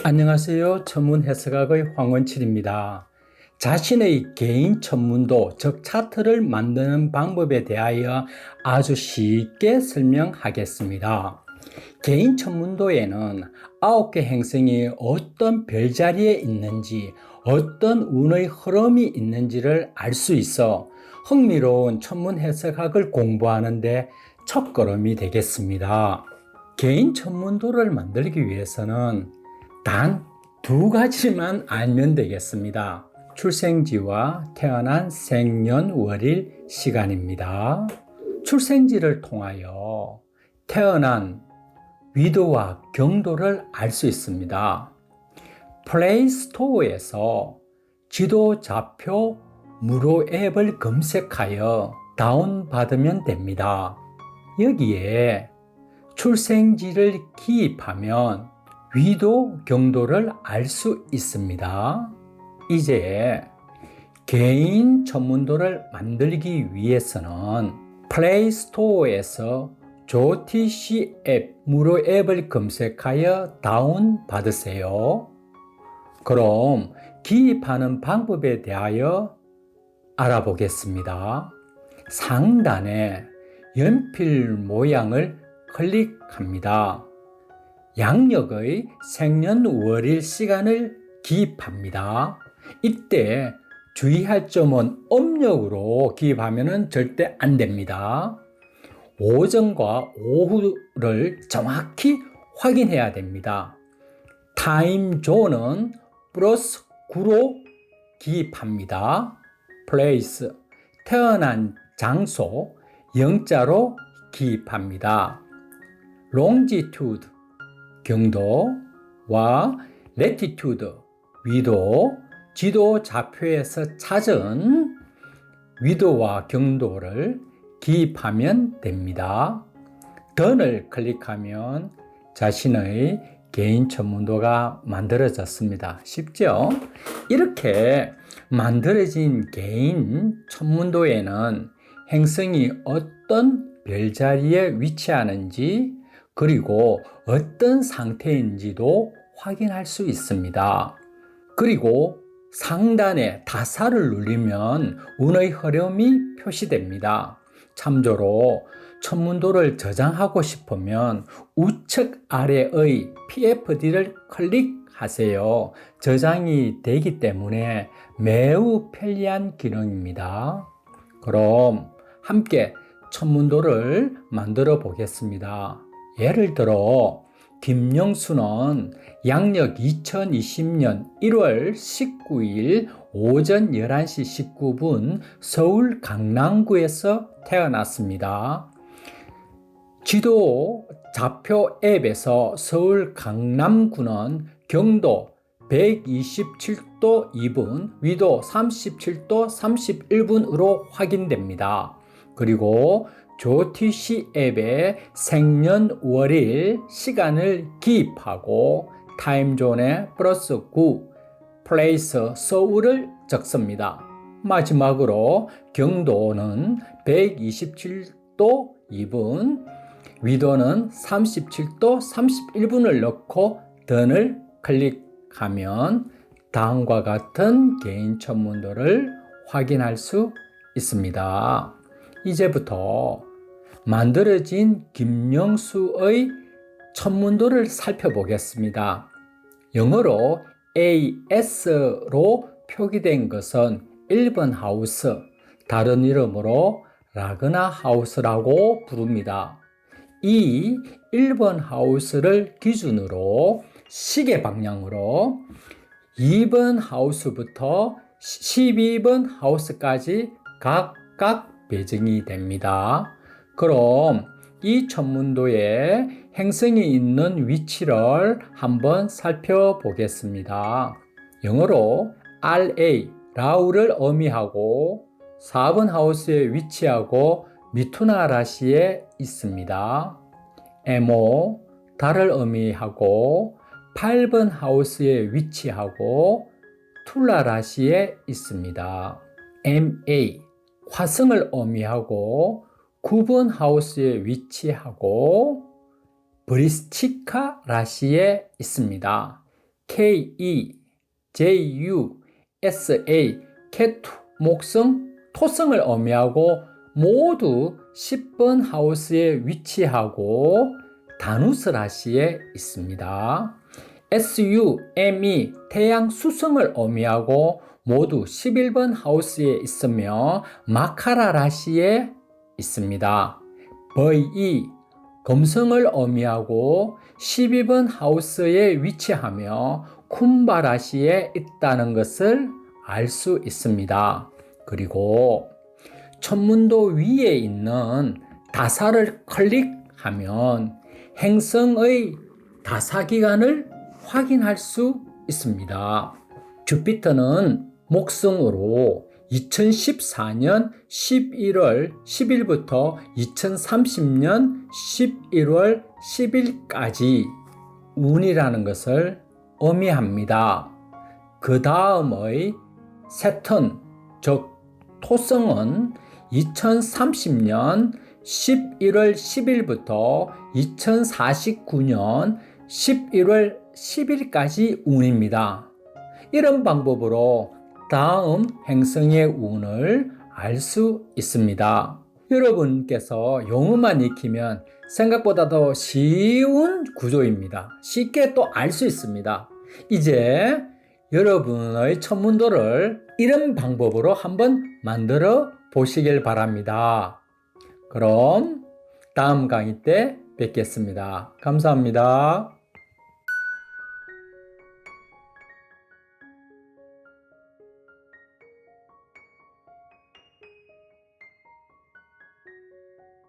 안녕하세요. 천문 해석학의 황원칠입니다. 자신의 개인 천문도, 즉 차트를 만드는 방법에 대하여 아주 쉽게 설명하겠습니다. 개인 천문도에는 아홉 개 행성이 어떤 별자리에 있는지, 어떤 운의 흐름이 있는지를 알 수 있어 흥미로운 천문 해석학을 공부하는데 첫걸음이 되겠습니다. 개인 천문도를 만들기 위해서는 단 두 가지만 알면 되겠습니다. 출생지와 태어난 생년월일 시간입니다. 출생지를 통하여 태어난 위도와 경도를 알 수 있습니다. 플레이스토어에서 지도 좌표 무료 앱을 검색하여 다운받으면 됩니다. 여기에 출생지를 기입하면 위도 경도를 알 수 있습니다. 이제 개인 전문도를 만들기 위해서는 플레이스토어에서 조티시 앱 무료 앱을 검색하여 다운 받으세요. 그럼 기입하는 방법에 대하여 알아보겠습니다. 상단에 연필 모양을 클릭합니다. 양력의 생년월일 시간을 기입합니다. 이때 주의할 점은 음력으로 기입하면 절대 안 됩니다. 오전과 오후를 정확히 확인해야 됩니다. 타임존은 플러스 9로 기입합니다. 플레이스, 태어난 장소, 영자로 기입합니다. 롱지튜드, 경도와 레티튜드 위도 지도 좌표에서 찾은 위도와 경도를 기입하면 됩니다. 던을 클릭하면 자신의 개인 천문도가 만들어졌습니다. 쉽죠? 이렇게 만들어진 개인 천문도에는 행성이 어떤 별자리에 위치하는지 그리고 어떤 상태인지도 확인할 수 있습니다. 그리고 상단에 다사를 누르면 운의 흐름이 표시됩니다. 참조로 천문도를 저장하고 싶으면 우측 아래의 PFD를 클릭하세요. 저장이 되기 때문에 매우 편리한 기능입니다. 그럼 함께 천문도를 만들어 보겠습니다. 예를 들어 김영수는 양력 2020년 1월 19일 오전 11시 19분 서울 강남구에서 태어났습니다. 지도 좌표 앱에서 서울 강남구는 경도 127도 2분, 위도 37도 31분으로 확인됩니다. 그리고 조티시 앱에 생년월일 시간을 기입하고 타임존에 플러스 9 플레이스 서울을 적습니다. 마지막으로 경도는 127도 2분, 위도는 37도 31분을 넣고 던을 클릭하면 다음과 같은 개인 천문도를 확인할 수 있습니다. 이제부터 만들어진 김영수의 천문도를 살펴보겠습니다. 영어로 AS로 표기된 것은 1번 하우스, 다른 이름으로 라그나 하우스라고 부릅니다. 이 1번 하우스를 기준으로 시계 방향으로 2번 하우스부터 12번 하우스까지 각각 배정이 됩니다. 그럼 이 천문도에 행성이 있는 위치를 한번 살펴보겠습니다. 영어로 RA, 라우를 의미하고 4번 하우스에 위치하고 미투나 라시에 있습니다. MO, 달을 의미하고 8번 하우스에 위치하고 툴라 라시에 있습니다. MA, 화성을 의미하고 9번 하우스에 위치하고 브리스치카 라시에 있습니다. K-E, J-U, S-A, 케투, 목성, 토성을 의미하고 모두 10번 하우스에 위치하고 다누스 라시에 있습니다. SU, ME, 태양 수성을 의미하고 모두 11번 하우스에 있으며 마카라 라시에 있습니다. VE, 금성을 의미하고 12번 하우스에 위치하며 쿰바 라시에 있다는 것을 알 수 있습니다. 그리고 천문도 위에 있는 다사를 클릭하면 행성의 다사 기간을 확인할 수 있습니다. 주피터는 목성으로 2014년 11월 10일부터 2030년 11월 10일까지 운이라는 것을 의미합니다. 그 다음의 세턴, 즉 토성은 2030년 11월 10일부터 2049년 11월 10일까지 운입니다. 이런 방법으로 다음 행성의 운을 알 수 있습니다. 여러분께서 영어만 익히면 생각보다 더 쉬운 구조입니다. 쉽게 또 알 수 있습니다. 이제 여러분의 천문도를 이런 방법으로 한번 만들어 보시길 바랍니다. 그럼 다음 강의 때 뵙겠습니다. 감사합니다.